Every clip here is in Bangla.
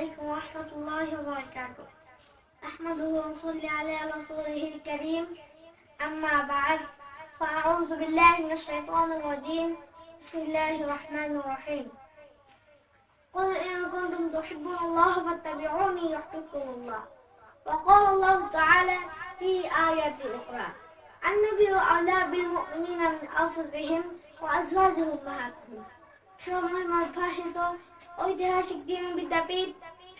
عليكم ورحمة الله وبركاته أحمده وأصلي على رسوله الكريم أما بعد فأعوذ بالله من الشيطان الرجيم بسم الله الرحمن الرحيم قل إن كنتم تحبون الله فاتبعوني يحببكم الله وقال الله تعالى في آيات أخرى النبي أولى بالمؤمنين من أنفسهم وأزواجهم أمهاتهم সময় উদ্ভাসিত ঐতিহাসিক দিন বিদ্যাপীঠ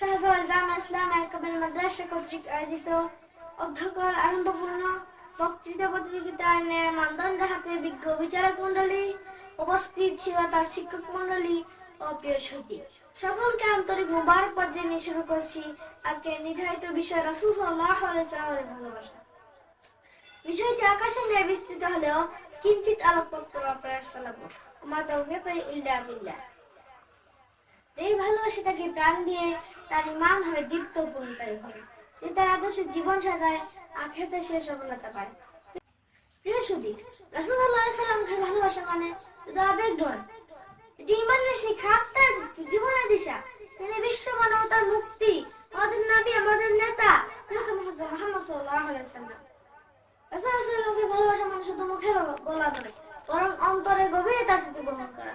শাহজালাল জামা ইসলাম একবার মাদ্রাসা কর্তৃক আয়োজিত অধ্যক্ষর আনন্দপূর্ণ বক্তৃতা প্রতিযোগিতায় ন্যায় মানদণ্ড হাতে বিজ্ঞ বিচারক মন্ডলী উপস্থিত ছিল তার শিক্ষক মন্ডলী ও প্রিয় সুদী সকলকে আন্তরিক মুবারক পর্যায়ে নিয়ে শুরু করছি আজকে নির্ধারিত বিষয় রাসুল সাল্লাহ আলাইসাল্লামের ভালোবাসা বিষয়টি আকাশে ন্যায় বিস্তৃত হলেও কিঞ্চিত আলোকপাত করার প্রয়াস চালাবো মা তৌফিক ইল্লা বিল্লাহ যেই ভালোবাসে তাকে প্রাণ দিয়ে তার ইমান হয় দীপ্ত পূর্ণতায় ভরে যে তার আদর্শের জীবন সাজায় আখেতে সে সফলতা পায়। প্রিয় সুদী রাসূলুল্লাহ সাল্লামকে ভালোবাসা মানে? শুধু আবেগ নয় এটি ইমানের জীবনের দিশা। তিনি বিশ্ব মানবতার মুক্তি, আমাদের নবী, আমাদের নেতা মোহাম্মদ রাসূলুল্লাহকে ভালোবাসা মানে শুধু মুখে বলা নয়, বরং অন্তরে গভীরে তার সাথে গ্রহণ করা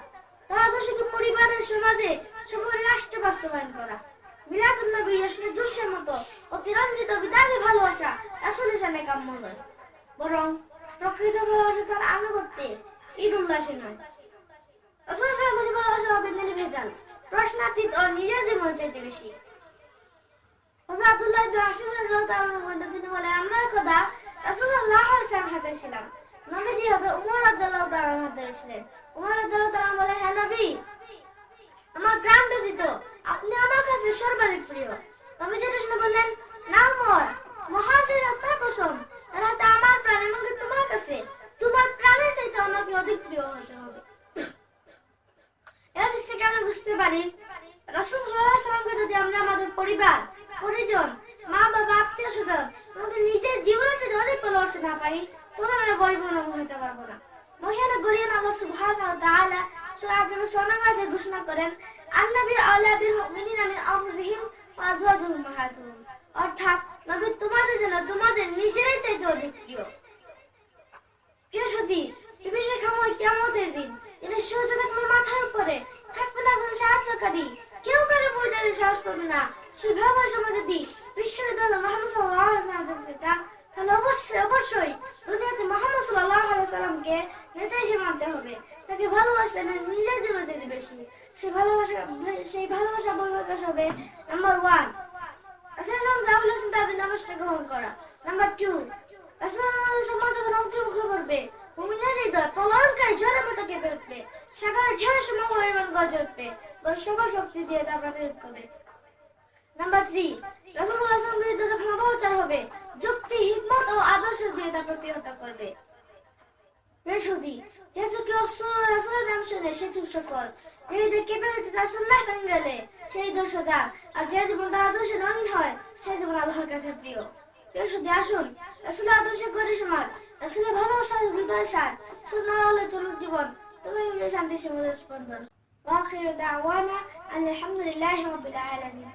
তার আদর্শকে পরিবারের সমাজে সময় রাষ্ট্রে বাস্তবায়ন করা। মিলাদুল নবী আসলে জুলসের মতো অতিরঞ্জিত বিদায় ভালোবাসা আসলে সামনে কাম্য নয়। বরং প্রকৃত ভালোবাসা তার আনুগত্যে ঈদ উল্লাসে নয়। ভালোবাসা হবে ভেজাল, প্রশ্নাতীত ও নিজের জীবন চাইতে বেশি। আব্দুল্লাহ তিনি বলে আমরা একদা রাসূলুল্লাহ হাতে ছিলাম নবীজি হযরত উমর রাদিয়াল্লাহু তাআলা হাতে ছিলেন উমর রাদিয়াল্লাহু তাআলা বলে হে নবী আমার প্রাণ ব্যতীত আপনি আমার কাছে সর্বাধিক প্রিয়। নবী যেটা শুনে বললেন না উমর মহাজের হত্যা কসম। তার হাতে আমার প্রাণ এমনকি তোমার কাছে। তোমার প্রাণের চাইতে আমাকে অধিক প্রিয় হতে হবে। থেকে বুঝতে পারি আলাইহি ওয়াসাল্লামকে যদি আমরা আমাদের পরিবার, পরিজন, মা বাবা, আত্মীয় স্বজন আমাদের নিজের জীবনের যদি অনেক ভালোবাসা না পারি, তবে আমরা পরিপূর্ণ হতে পারব না। মহিয়ান গরিয়ান আল্লাহ সুবহানাহু ওয়া তাআলা সূরা আজমে সোনাগাতে ঘোষণা করেন, আন্নাবী আওলা বিল মুমিনিনা মিন আনফুসিহিম ওয়া আজওয়াজুহুম উম্মাহাতুহুম অর্থাৎ, নবী তোমাদের জন্য তোমাদের নিজেরাই চাইতে অধিক প্রিয়। প্রিয় সতী বিশেষ সময় কেমতের দিন। দিনের সূর্য থাকবে মাথার উপরে থাকবে না কোনো সাহায্যকারী। কেউ কারও পর্যায়ে সাহস পাবে না। সেই ভাবার সময় যদি বিশ্ববিদ্যালয় মোহাম্মদ সাল্লাহ জানতে চান তাহলে অবশ্যই অবশ্যই। দুনিয়াতে মোহাম্মদ সাল্লাহ সাল্লামকে নেতা হিসেবে মানতে হবে। তাকে ভালোবাসা নিজের জন্য যেতে বেশি। সেই ভালোবাসা সেই ভালোবাসা প্রকাশ হবে নাম্বার ওয়ান আসলে যা বলেছেন তার নামাজটা গ্রহণ করা। নাম্বার টু আসলে সমাজ যখন অঙ্কে মুখে পড়বে। মুমিনের হৃদয় প্রলয়ঙ্কারী ঝড়ের মতো কেঁপে উঠবে সাগরের ঢেউয়ের সময় পরিমাণ গর্জে উঠবে সকল শক্তি দিয়ে তা প্রতিরোধ করবে। নাম্বার থ্রি রাসূলুল্লাহ সাল্লাল্লাহু আলাইহি ওয়াসাল্লাম যখন অপপ্রচার হবে যুক্তি হিকমত ও আদর্শ দিয়ে তা প্রতিহত করবে বেসুদি যেহেতু কেউ রাসূলের নাম শুনে সে চুপ সফল যেহেতু কেঁপে উঠে তার সুন্নাহ ভেঙে গেলে সেই দোষ সোজা আর যে জীবন তার আদর্শে রঙিন হয় সেই জীবন আল্লাহর কাছে প্রিয় বেসুদি আসুন রাসূলের আদর্শে করে সমাজ রাসূলের ভালোবাসা হৃদয় সার সুন্নাহ হলে চলুক জীবন তুমি শান্তি সমুদ্র স্পন্দন واخر دعوانا ان الحمد لله رب العالمين